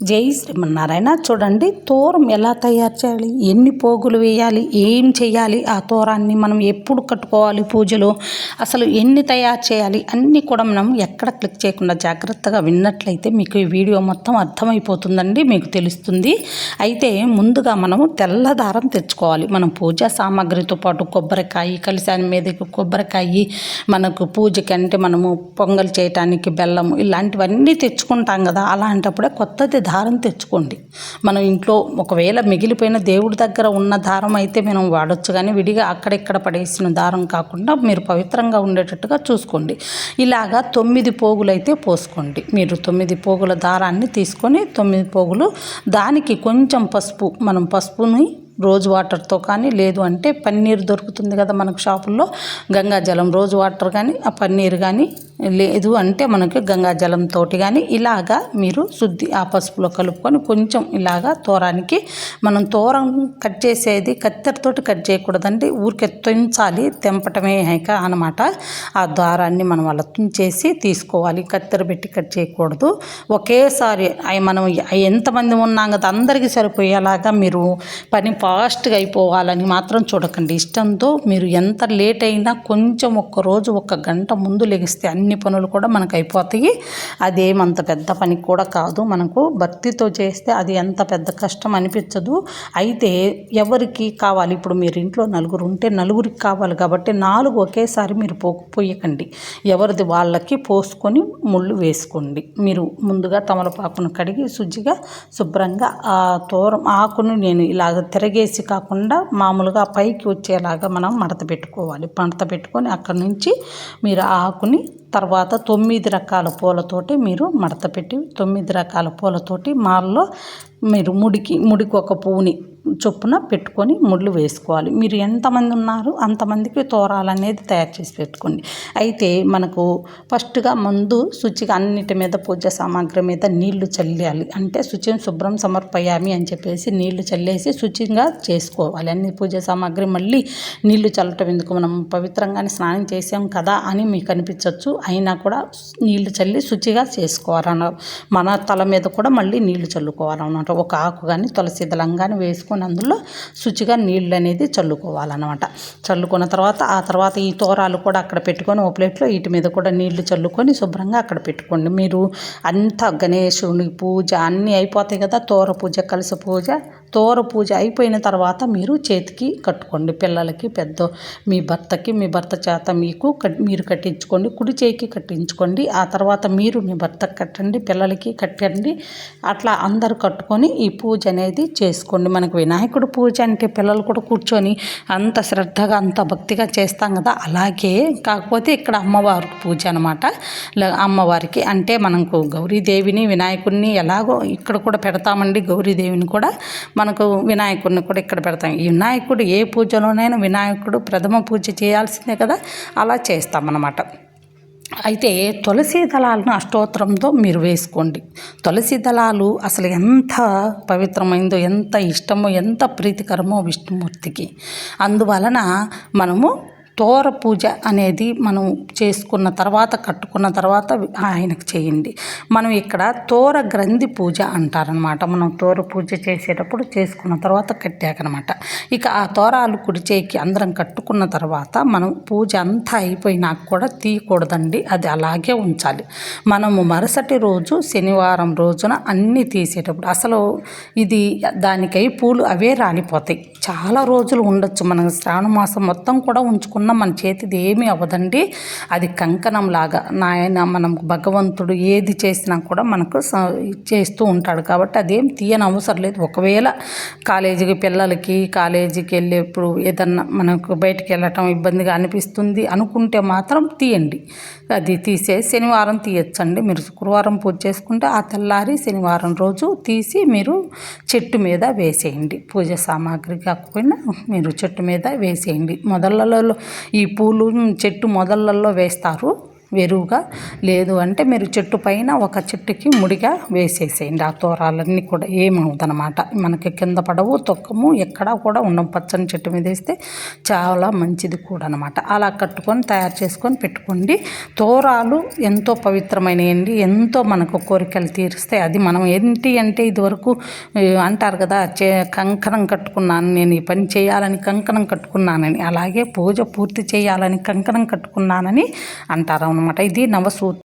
జై శ్రీమన్నారాయణ. చూడండి తోరం ఎలా తయారు చేయాలి? ఎన్ని పోగులు వేయాలి? ఏం చేయాలి? ఆ తోరాన్ని మనం ఎప్పుడు కట్టుకోవాలి పూజలో? అసలు ఎన్ని తయారు చేయాలి? అన్నీ కూడా మనం ఎక్కడ క్లిక్ చేయకుండా జాగ్రత్తగా విన్నట్లయితే మీకు ఈ వీడియో మొత్తం అర్థమైపోతుందండి మీకు తెలుస్తుంది. అయితే ముందుగా మనము తెల్లదారం తెచ్చుకోవాలి. మనం పూజా సామాగ్రితో పాటు కొబ్బరికాయ కలిసాని మీదకి కొబ్బరికాయ మనకు పూజకి అంటే మనము పొంగల్ చేయటానికి బెల్లము ఇలాంటివన్నీ తెచ్చుకుంటాం కదా అలాంటప్పుడే కొత్తది దారం తెచ్చుకోండి. మనం ఇంట్లో ఒకవేళ మిగిలిపోయిన దేవుడి దగ్గర ఉన్న దారం అయితే మనం వాడొచ్చు కానీ విడిగా అక్కడిక్కడ పడేసిన దారం కాకుండా మీరు పవిత్రంగా ఉండేటట్టుగా చూసుకోండి. ఇలాగా తొమ్మిది పోగులు అయితే పోసుకోండి. మీరు తొమ్మిది పోగుల దారాన్ని తీసుకొని తొమ్మిది పోగులు దానికి కొంచెం పసుపు మనం పసుపుని రోజ్ వాటర్తో కానీ లేదు అంటే పన్నీర్ దొరుకుతుంది కదా మనకు షాపుల్లో గంగాజలం రోజ్ వాటర్ కానీ ఆ పన్నీర్ కానీ లేదు అంటే మనకి గంగాజలంతో కానీ ఇలాగా మీరు శుద్ధి ఆ పసుపులో కలుపుకొని కొంచెం ఇలాగా తోరానికి మనం తోరం కట్ చేసేది కత్తెరతోటి కట్ చేయకూడదండి. ఊరికే తుంచాలి తెంపటమే అనమాట ఆ దారాన్ని మనం అలా తుంచేసి తీసుకోవాలి. కత్తెర పెట్టి కట్ చేయకూడదు. ఒకేసారి అవి మనం ఎంతమంది ఉన్నాం కదా అందరికీ సరిపోయేలాగా మీరు పని ఫాస్ట్గా అయిపోవాలని మాత్రం చూడకండి. ఇష్టంతో మీరు ఎంత లేట్ అయినా కొంచెం ఒక్క రోజు ఒక గంట ముందు లెగిస్తే అన్ని అన్ని పనులు కూడా మనకు అయిపోతాయి అదేమంత పెద్ద పని కూడా కాదు. మనకు భక్తితో చేస్తే అది ఎంత పెద్ద కష్టం అనిపించదు. అయితే ఎవరికి కావాలి? ఇప్పుడు మీరు ఇంట్లో నలుగురు ఉంటే నలుగురికి కావాలి కాబట్టి నాలుగు ఒకేసారి మీరు పో పోయకండి. ఎవరిది వాళ్ళకి పోసుకొని ముళ్ళు వేసుకోండి. మీరు ముందుగా తమలపాకును కడిగి శుచిగా శుభ్రంగా ఆ తోరం ఆకును నేను ఇలాగ తిరగేసి కాకుండా మామూలుగా పైకి వచ్చేలాగా మనం మడత పెట్టుకోవాలి. మడత పెట్టుకొని అక్కడి నుంచి మీరు ఆ ఆకుని తర్వాత తొమ్మిది రకాల పూలతోటి మీరు మడత పెట్టి తొమ్మిది రకాల పూలతోటి మాల్లో మీరు ముడికి ముడికి ఒక పువ్వుని చొప్పున పెట్టుకొని ముళ్ళు వేసుకోవాలి. మీరు ఎంతమంది ఉన్నారు అంతమందికి తోరాలు అనేది తయారు చేసి పెట్టుకోండి. అయితే మనకు ఫస్ట్గా ముందు శుచిగా అన్నిటి మీద పూజ సామాగ్రి మీద నీళ్ళు చల్లాలి అంటే శుచిని శుభ్రం సమర్పయామి అని చెప్పేసి నీళ్ళు చల్లేసి శుచిగా చేసుకోవాలి. అన్ని పూజ సామాగ్రి మళ్ళీ నీళ్ళు చల్లటం ఎందుకు? మనం పవిత్రంగానే స్నానం చేసాం కదా అని మీకు అనిపించవచ్చు అయినా కూడా నీళ్ళు చల్లి శుచిగా చేసుకోవాలన్న మన తల మీద కూడా మళ్ళీ నీళ్ళు చల్లుకోవాలన్నమాట ఒక ఆకు కానీ తులసి దళం కానీ వేసుకొని అందులో శుచిగా నీళ్ళు అనేది చల్లుకోవాలన్నమాట. చల్లుకున్న తర్వాత ఆ తర్వాత ఈ తోరాలు కూడా అక్కడ పెట్టుకొని ఓ ప్లేట్లో వీటి మీద కూడా నీళ్ళు చల్లుకొని శుభ్రంగా అక్కడ పెట్టుకోండి. మీరు అంతా గణేశుని పూజ అన్నీ అయిపోతాయి కదా తోర పూజ కలిసి పూజ. తోర పూజ అయిపోయిన తర్వాత మీరు చేతికి కట్టుకోండి. పిల్లలకి పెద్ద మీ భర్తకి మీ భర్త చేత మీకు మీరు కట్టించుకోండి. కుడి చేయికి కట్టించుకోండి. ఆ తర్వాత మీరు మీ భర్తకి కట్టండి పిల్లలకి కట్టండి. అట్లా అందరు కట్టుకొని ఈ పూజ అనేది చేసుకోండి. మనకు వినాయకుడు పూజ అంటే పిల్లలు కూడా కూర్చొని అంత శ్రద్ధగా అంత భక్తిగా చేస్తాం కదా. అలాగే కాకపోతే ఇక్కడ అమ్మవారి పూజ అనమాట అమ్మవారికి అంటే మనకు గౌరీదేవిని వినాయకుడిని ఎలాగో ఇక్కడ కూడా పెడతామండి. గౌరీదేవిని కూడా మనకు వినాయకుడిని కూడా ఇక్కడ పెడతాం. ఈ వినాయకుడు ఏ పూజలోనైనా వినాయకుడు ప్రథమ పూజ చేయాల్సిందే కదా? అలా చేస్తామన్నమాట. అయితే తులసి దళాలను అష్టోత్తరంతో మీరు వేసుకోండి. తులసి దళాలు అసలు ఎంత పవిత్రమైందో ఎంత ఇష్టమో ఎంత ప్రీతికరమో విష్ణుమూర్తికి. అందువలన మనము తోర పూజ అనేది మనం చేసుకున్న తర్వాత కట్టుకున్న తర్వాత ఆయనకు చేయండి. మనం ఇక్కడ తోర గ్రంథి పూజ అంటారనమాట మనం తోర పూజ చేసేటప్పుడు చేసుకున్న తర్వాత కట్టాకనమాట ఇక ఆ తోరాలు కుడి చేయికి అందరం కట్టుకున్న తర్వాత మనం పూజ అంతా అయిపోయినాక కూడా తీయకూడదండి. అది అలాగే ఉంచాలి. మనము మరుసటి రోజు శనివారం రోజున అన్నీ తీసేటప్పుడు అసలు ఇది దానికై పూలు అవే రాలిపోతాయి. చాలా రోజులు ఉండొచ్చు. మనం శ్రావణ మాసం మొత్తం కూడా ఉంచుకున్న మన చేతిది ఏమీ అవ్వదండి. అది కంకణం లాగా నాయన మనం భగవంతుడు ఏది చేసినా కూడా మనకు చేస్తూ ఉంటాడు. కాబట్టి అదేం తీయని అవసరం లేదు. ఒకవేళ కాలేజీకి పిల్లలకి కాలేజీకి వెళ్ళేప్పుడు ఏదన్నా మనకు బయటికి వెళ్ళటం ఇబ్బందిగా అనిపిస్తుంది అనుకుంటే మాత్రం తీయండి. అది తీసే శనివారం తీయచ్చండి. మీరు శుక్రవారం పూజ చేసుకుంటే ఆ తెల్లారి శనివారం రోజు తీసి మీరు చెట్టు మీద వేసేయండి. పూజ సామాగ్రి కాకపోయినా మీరు చెట్టు మీద వేసేయండి. మొదలలో ఈ పూలు చెట్టు మొదళ్ళల్లో వేస్తారు. వెరువుగా లేదు. అంటే మీరు చెట్టు పైన ఒక చెట్టుకి ముడిగా వేసేసేయండి. ఆ తోరాలన్నీ కూడా ఏమవుదనమాట మనకి కింద పడవు తొక్కము ఎక్కడా కూడా ఉండం. పచ్చని చెట్టు మీద వేస్తే చాలా మంచిది కూడా అనమాట అలా కట్టుకొని తయారు చేసుకొని పెట్టుకోండి. తోరాలు ఎంతో పవిత్రమైనవి ఎంతో మనకు కోరికలు తీరిస్తే అది మనం ఏంటి అంటే ఇదివరకు అంటారు కదా చే కంకణం కట్టుకున్నాను నేను ఈ పని చేయాలని కంకణం కట్టుకున్నానని అలాగే పూజ పూర్తి చేయాలని కంకణం కట్టుకున్నానని అంటారు. అనమాట. ఇది నవసూత్ర